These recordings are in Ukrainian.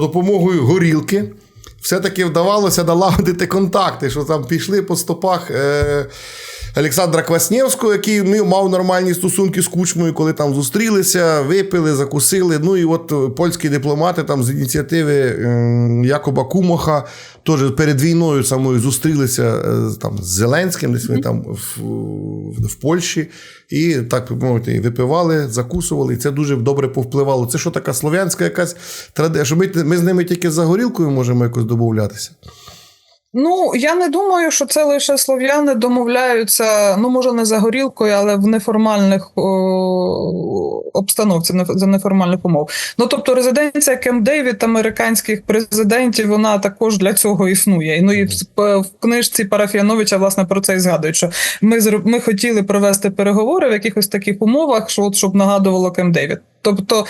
допомогою горілки все-таки вдавалося налагодити контакти, що там пішли по стопах. Е- Олександра Кваснєвського, який мав нормальні стосунки з кучмою, коли там зустрілися, випили, закусили. Ну і от е, польські дипломати там з ініціативи Якоба Кумоха теж перед війною самою зустрілися е, там з Зеленським, десь вони там в, в, Польщі, і так мовити, випивали, закусували, і це дуже добре повпливало. Це що така слов'янська якась традиція? Що ми, ми з ними тільки за горілкою можемо якось домовлятися? Ну, я не думаю, що це лише слов'яни домовляються, ну, може, не за горілкою, але в неформальних о, обстановці, не- за неформальних умов. Ну, тобто, резиденція Кемп Дейвід американських президентів, вона також для цього існує. І, Ну, і в, в книжці Парафіяновича, власне, про це і згадують, що ми, ми хотіли провести переговори в якихось таких умовах, що, от, щоб нагадувало Кемп Дейвід. Тобто,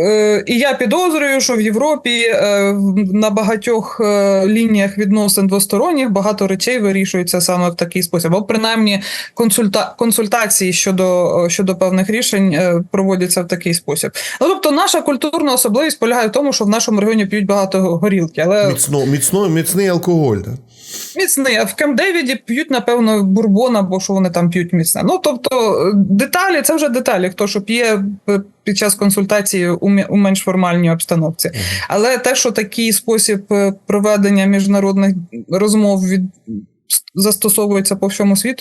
е, і я підозрюю, що в Європі е, на багатьох е, лініях відносин двосторонніх багато речей вирішується саме в такий спосіб. Або принаймні консульта- консультації щодо, щодо певних рішень проводяться в такий спосіб. Ну тобто, наша культурна особливість полягає в тому, що в нашому регіоні п'ють багато горілки, але Міцно, міцно, міцний алкоголь. Да? Міцний, а в Кемдевіді п'ють, напевно, бурбон, або що вони там п'ють міцне. Ну, тобто, деталі це вже деталі, хто що п'є під час консультації у менш формальній обстановці. Але те, що такий спосіб е, проведення міжнародних розмов від застосовується по всьому світу.